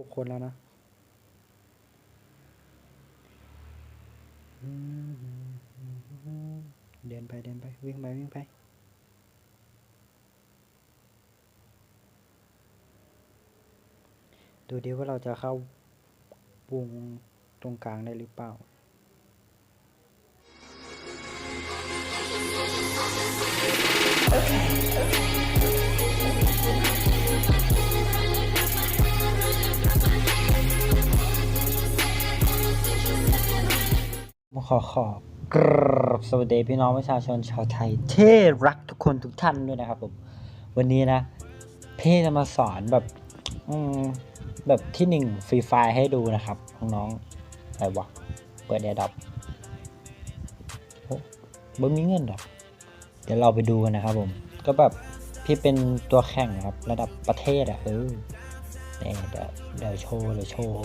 หกคนแล้วนะเดินไปเดินไป วิ่งไป วิ่งไป ดูดิว่าเราจะเข้าวงตรงกลางได้หรือเปล่า ขอขอกราบสวัสดีพี่น้องประชาชนชาวไทยเท่รักทุกคนทุกท่านด้วยนะครับผม วันนี้นะ พี่จะมาสอนแบบแบบที่หนึ่งฟรีไฟให้ดูนะครับน้องๆอะไรวะ เปิดแอร์ดับโอ้บ่มีเงินหรอกเดี๋ยวเราไปดูกันนะครับผม ก็แบบพี่เป็นตัวแข่งนะครับ ระดับประเทศอะเออเนี่ยเดี๋ยวเดี๋ยวโชว์เดี๋ยวโชว์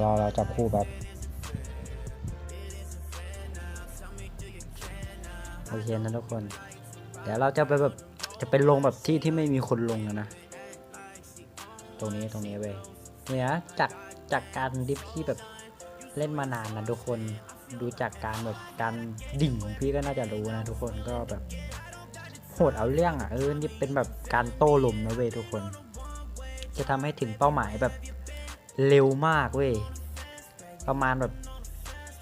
รอเราจับคู่แบบ โอเคนะทุกคน เดี๋ยวเราจะไปแบบจะไปลงแบบที่ที่ไม่มีคนลงอะนะ ตรงนี้ตรงนี้เว้ยเนี่ยจากจากการดิฟที่แบบเล่นมานานนะทุกคนดูจากการแบบการดิ่งของพี่ก็น่าจะรู้นะทุกคนก็แบบโหดเอาเรื่องอะเออนี่เป็นแบบการโต้ลมนะเว้ยทุกคน จะทำให้ถึงเป้าหมายแบบเร็วมากเว้ยประมาณแบบ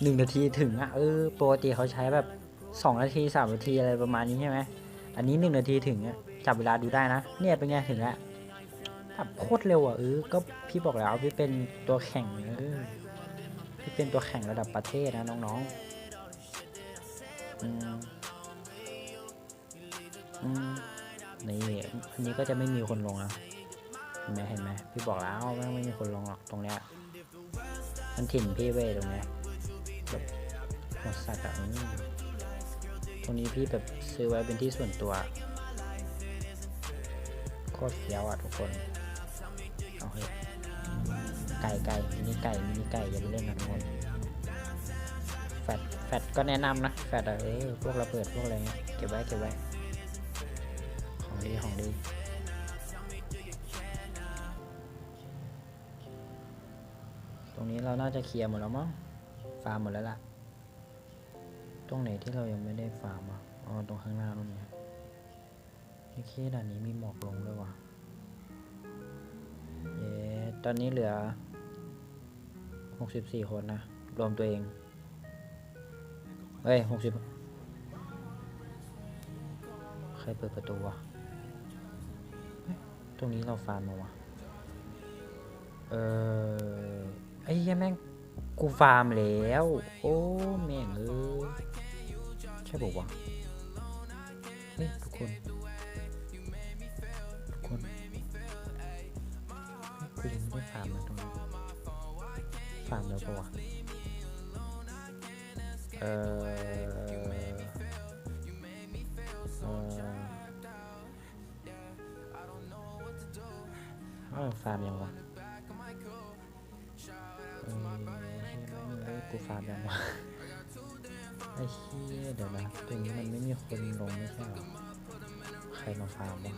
หนึ่งนาทีถึงอะเออปกติเขาใช้แบบ สองนาทีสามนาทีอะไรประมาณนี้ใช่ไหมอันนี้หนึ่งนาทีถึงจับเวลาดูได้นะ เนี่ยเป็นไงถึงแล้วแบบโคตรเร็วอะเออ ก็พี่บอกแล้วพี่เป็นตัวแข่งเออพี่เป็นตัวแข่งระดับประเทศนะน้องๆ อืม อืม นี่อันนี้ก็จะไม่มีคนลงนะเห็นไหมเห็นไหมพี่บอกแล้วไม่ไม่มีคนลงหรอกตรงเนี้ยมันถิ่นพี่เว้ยตรงเนี้ยแบบหมดสัตว์อะ ตรงนี้พี่แบบซื้อไว้เป็นที่ส่วนตัวโคตรเฟี้ยวอะทุกคนเอาเฮ้ยไก่ไก่มินิไก่มินิไก่อย่าไปเล่นนะทุกคนแฟดแฟดก็แนะนำนะแฟดเออพวกระเบิดพวกอะไรเงี้ยเก็บไว้เก็บไว้ของดีของดีตรงนี้เราน่าจะเคลียร์หมดแล้วมั้งฟาร์มหมดแล้วล่ะ ตรงไหนที่เรายังไม่ได้ฟาร์มอะอ๋อตรงข้างหน้าตรงนี้โอเคด่านนี้มีหมอกลงด้วยว่ะเย้ตอนนี้เหลือ 64 คนนะ รวมตัวเอง เฮ้ย 60 ใครเปิดประตูวะ ตรงนี้เราฟาร์มมาวะ เออไอ้แม่ง กูฟาร์มแล้ว โอ้ แม่งเออ ช่บอกว่าวะเฮ้ยทุกคน ทุกคนเฮ้ยกูยังไม่ฟาร์มนะตรงนี้ฟาร์มแล้วปะวะเออเออเอฟาร์มยังวะเออเฮ้ยกูฟาร์มยังวะ อ้เชี่ยเดี๋ยวนะตรงนี้มันไม่มีคนลงไม่ใช่หรอใครมาฟาร์มวะ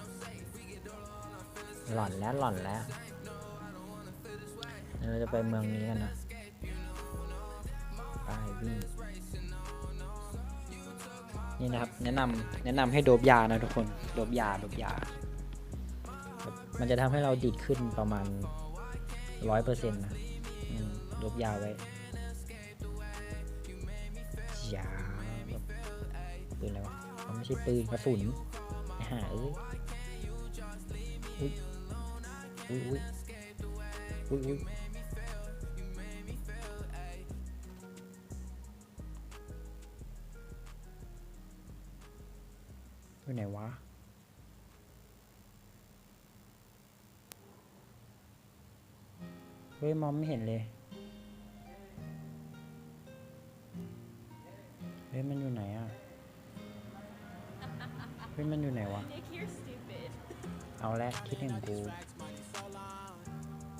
หล่อนแล้วหล่อนแล้วเราจะไปเมืองนี้กันนะไปวิ่งนี่นะครับ แนะนำแนะนำให้โดบยานะทุกคนโดบยาโดบยา มันจะทำให้เราดีดขึ้นประมาณร้อยเปอร์เซ็นต์นะอืมลบยาไว้ ยาปืนอะไรวะมันไม่ใช่ปืนกระสุนไอ้ห่าเอ้ยอุ้ยอุ้ยอุ้ยอุ้ยอุ้ยไปไหนวะเฮ้ยมองไม่เห็นเลย เฮ้ยมันอยู่ไหนอะ เฮ้ยมันอยู่ไหนวะ Nick, you're stupid. เอาละคิดหนึ่งกู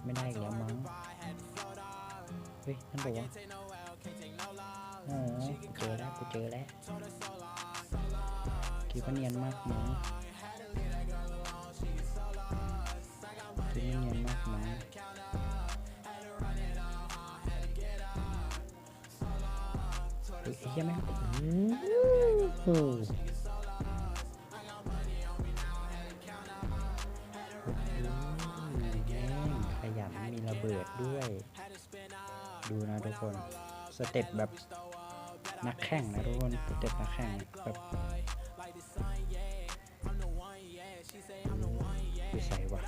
ไม่ได้อีกแล้วมั้ง เฮ้ยนั่นบอกว่าโอ้โหกูเจอแล้วกูเจอแล้วคิดว่าเนียนมากมั้งคิดว่าเนียนมากน้อง เฮ้ยเฮียแม่งโอ้โหแม่งขยันมีระเบิดด้วย ดูนะทุกคน สเต็ปแบบนักแข่งนะทุกคนสเต็ปนักแข่งแบบดูใส่วะ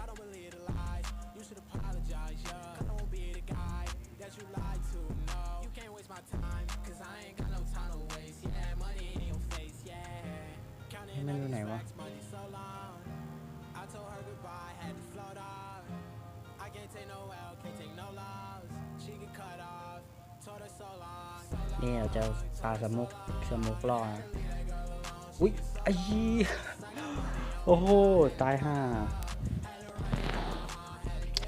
นี่เราจะปาสมุกสมุกล่อนะอุ้ยไอ้ยีโอ้โห ตายห่า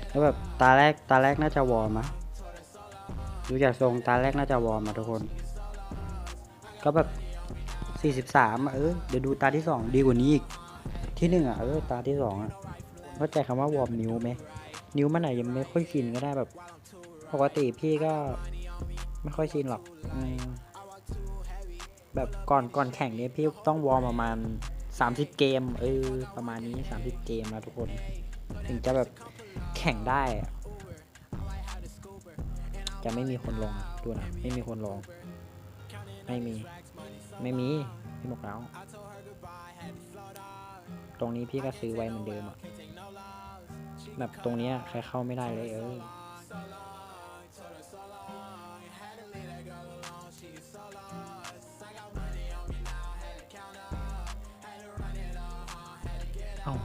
แล้วแบบตาแรกตาแรกน่าจะวอร์มอะดูจากทรงตาแรกน่าจะวอร์มอะทุกคน ก็แบบ 43เออเดี๋ยวดูตาที่ 2 ดีกว่านี้อีก ที่หนึ่งอะเออตาที่สองอะเข้าใจคำว่าวอร์มนิ้วไหมนิ้วมันไหนยังไม่ค่อยชินก็ได้แบบ ปกติพี่ก็ ไม่ค่อยชินหรอกอืมแบบก่อนก่อนแข่งเนี่ยพี่ต้องวอร์มประมาณ 30 เกม เออ ประมาณนี้ 30 เกมนะทุกคน ถึงจะแบบแข่งได้อะจะไม่มีคนลงอะดูนะไม่มีคนลง ไม่มี ไม่มี พี่บอกแล้ว ตรงนี้พี่ก็ซื้อไว้เหมือนเดิมอะแบบตรงเนี้ยใครเข้าไม่ได้เลยเออ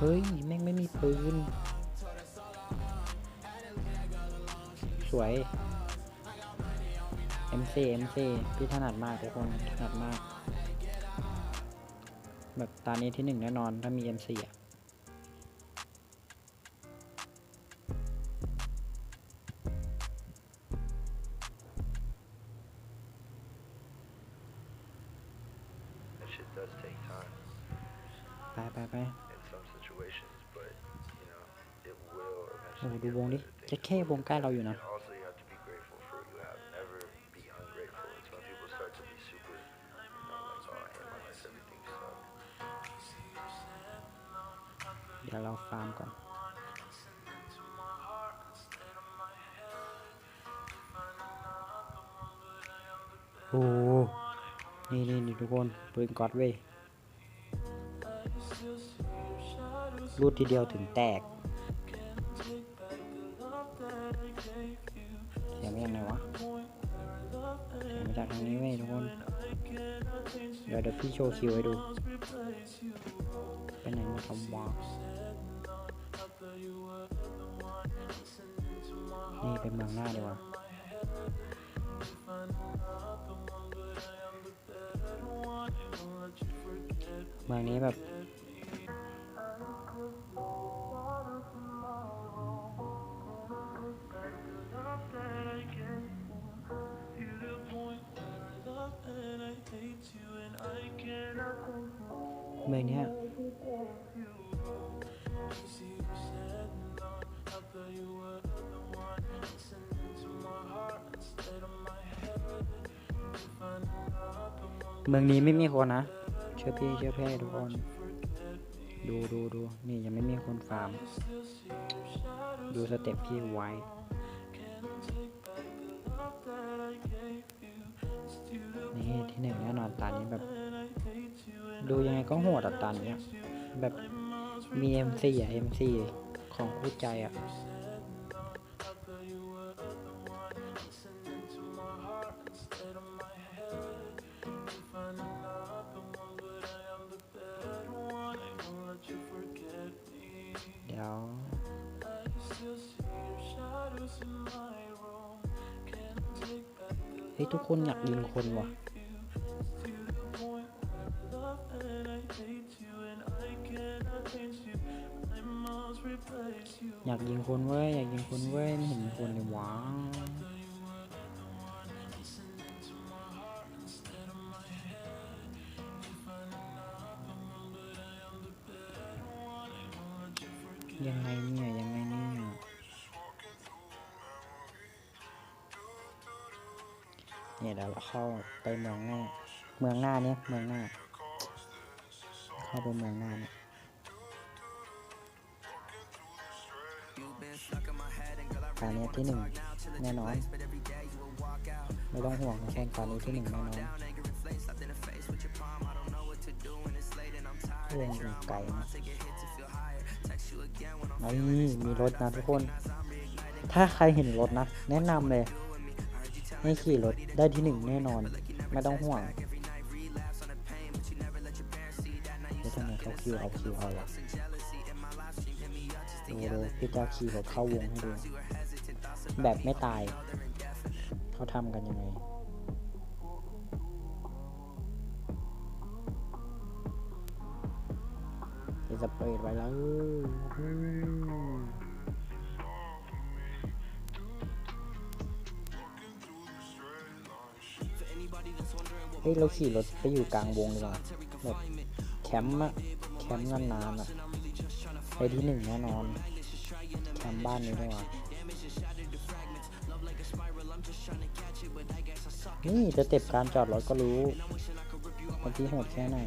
เฮ้ย แม่งไม่มีปืน สวย MC MC พี่ถนัดมากทุกคน ถนัดมาก แบบตานี้ที่หนึ่งแน่นอนถ้ามี MC อะไปไปไป situations, but you know, it will โอ้โห eventually ดู get วงดิ better. จะแค่วงใกล้เราอยู่นะ And also, you have to be grateful for what you have. Never be ungrateful. It's when people start to be super, you know, like, oh, I hate my life, everything sucks. เดี๋ยวเราฟาร์มก่อน โอ้โหนี่นี่นี่ทุกคนปืนก๊อตเว้ย รูดทีเดียวถึงแตกเสียงมาจากไหนวะเสียงมาจากทางนี้เว้ยทุกคน เดี๋ยวเดี๋ยวพี่โชว์คิวให้ดูไปไหนมาทำวะนี่เป็นเมืองหน้าดีกว่าเมืองนี้แบบ เมืองเนี้ยเมืองนี้ไม่มีคนนะ เชื่อพี่เชื่อพี่ทุกคน ดูดูดูนี่ยังไม่มีคนฟาร์ม ดูสเต็ปพี่ไว้ นี่ที่หนึ่งแน่นอนตานี้แบบ ดูยังไงก็โหดอะตานี้แบบมี MC อะ MC ของคู่ใจอะ เดี๋ยวเฮ้ยทุกคนอยากยิงคนว่ะอยากยิงคนเว้ยอยากยิงคนเว้ยไม่เห็นคนเลยว้า ยังไงเนี่ยยังไงเนี่ยเนี่ยเดี๋ยวเราเข้าไปเมืองหน้า เมืองหน้าเนี่ยเมืองหน้า เข้าไปเมืองหน้าเนี่ยตอนนี้ที่หนึ่งแน่นอนไม่ต้องห่วงนะแข่งตอนนี้ที่หนึ่งแน่นอนวงไก่ เอ้ยมีรถนะทุกคน ถ้าใครเห็นรถนะ แนะนำเลย ให้ขี่รถได้ที่หนึ่งแน่นอน ไม่ต้องห่วงเดี๋ยวทำไมเขาคิวเอาคิวเอาละดูดูพี่จะขี่รถเข้าวงให้ดู แบบไม่ตาย เขาทำกันยังไง สเปรดไว้แล้วเฮ้ยเราขี่รถไปอยู่กลางวงดีกว่าแบบแคมป์อะแคมป์นานๆอะไปที่หนึ่งแน่นอนแคมป์บ้านนี้ดีกว่านี่จะเต็บการจอดรถก็รู้บางทีโหดแค่ไหน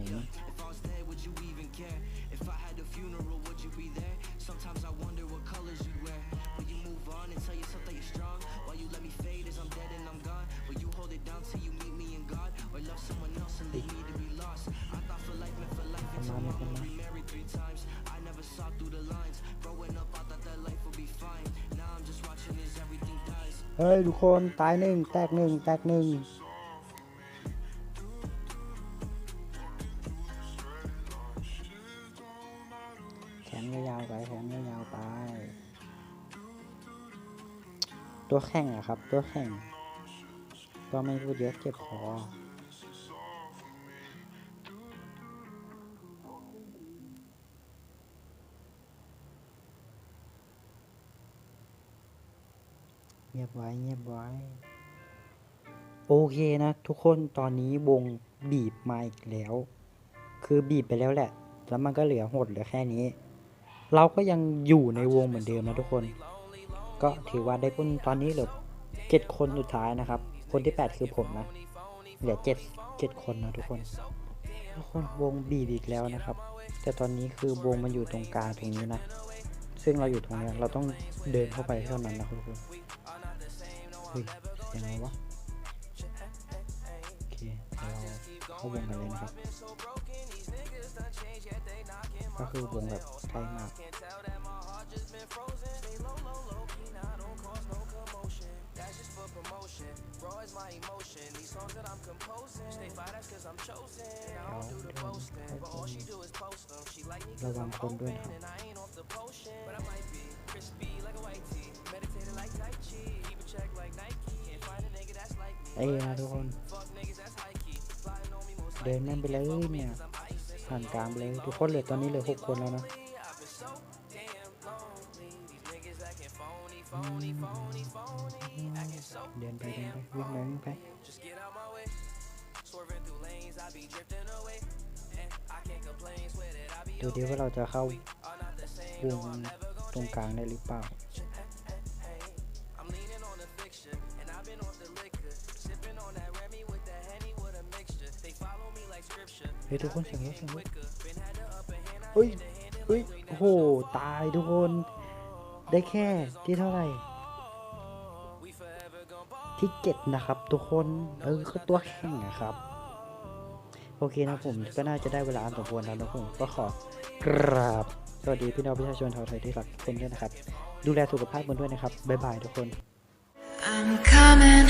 เฮ้ยทุกคนตายหนึ่งแตกหนึ่งแตกหนึ่งแขนยาวไปแขนยาวไป ตัวแข่งอะครับ ตัวแข่ง ก็ไม่พูดเยอะเจ็บคอ เงียบไว้เงียบไว้ โอเคนะ ทุกคนตอนนี้วงบีบมาอีกแล้ว คือบีบไปแล้วแหละ แล้วมันก็เหลือหดเหลือแค่นี้ เราก็ยังอยู่ในวงเหมือนเดิมนะทุกคน ก็ถือว่าได้พุ่นตอนนี้เหลือเจ็ดคนสุดท้ายนะครับ คนที่แปดคือผมนะ เหลือเจ็ดเจ็ดคนนะทุกคน ทุกคนวงบีบอีกแล้วนะครับ แต่ตอนนี้คือวงมันอยู่ตรงกลางตรงนี้นะ ซึ่งเราอยู่ตรงนี้เราต้องเดินเข้าไปเท่านั้นนะทุกคน ฮ้ยยังไงวะโอเคเดี๋ยวเราเข้าวงกันเลยนะครับ ก็คือวงแบบใกล้มากระวังคนด้วยนะครับ เอ้ยนะทุกคน เดินแม่นไปเลยเนี่ยผ่านกลางไปเลยทุกคนเหลือตอนนี้เหลือหกคนแล้วนะเดินไปเดินไปวิ่งไปวิ่งไปดูดิว่าเราจะเข้าวงตรงกลางได้หรือเปล่า ฮ้ยทุกคนเสียงรถเสียงรถเฮ้ยเฮ้ยโอ้โหตายทุกคน ได้แค่ที่เท่าไหร่ที่เจ็ดนะครับ ทุกคนเออเขาตัวแข่งนะครับโอเคนะผมก็น่าจะได้เวลาอันสมควรแล้วนะผมก็ขอกราบสวัสดีพี่น้องประชาชนชาวไทยที่รักทุกคนด้วยนะครับ ดูแลสุขภาพกันด้วยนะครับ บ๊ายบายทุกคน I'm coming